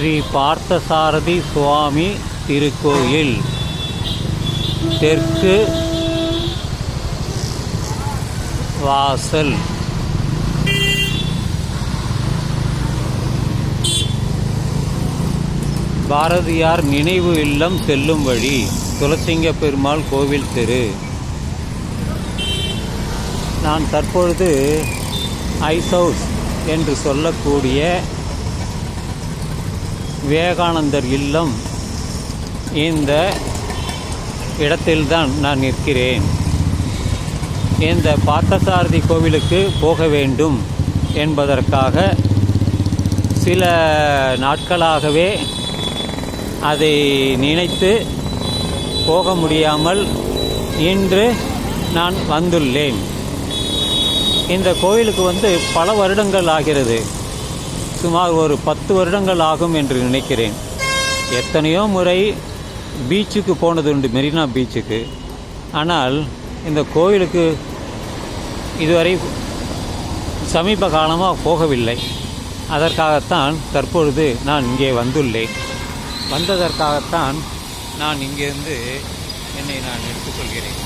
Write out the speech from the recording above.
ஸ்ரீ பார்த்தசாரதி சுவாமி திருக்கோயில். தெற்கு வாசல். பாரதியார் நினைவு இல்லம் செல்லும் வழி துளசிங்க பெருமாள் கோவில் தெரு. நான் தற்பொழுது ஐஸ் ஹவுஸ் என்று சொல்லக்கூடிய விவேகானந்தர் இல்லம் இந்த இடத்தில்தான் நான் நிற்கிறேன். இந்த பார்த்தசாரதி கோவிலுக்கு போக வேண்டும் என்பதற்காக சில நாட்களாகவே அதை நினைத்து போக முடியாமல் இன்று நான் வந்துள்ளேன். இந்த கோயிலுக்கு வந்து பல வருடங்கள் ஆகிறது. சுமார் ஒரு பத்து வருடங்கள் ஆகும் என்று நினைக்கிறேன். எத்தனையோ முறை பீச்சுக்கு போனது உண்டு மெரினா பீச்சுக்கு. ஆனால் இந்த கோயிலுக்கு இதுவரை சமீப காலமாக போகவில்லை. அதற்காகத்தான் தற்பொழுது நான் இங்கே வந்துள்ளேன். வந்ததற்காகத்தான் நான் இங்கிருந்து என்னை நான் எடுத்துக்கொள்கிறேன்.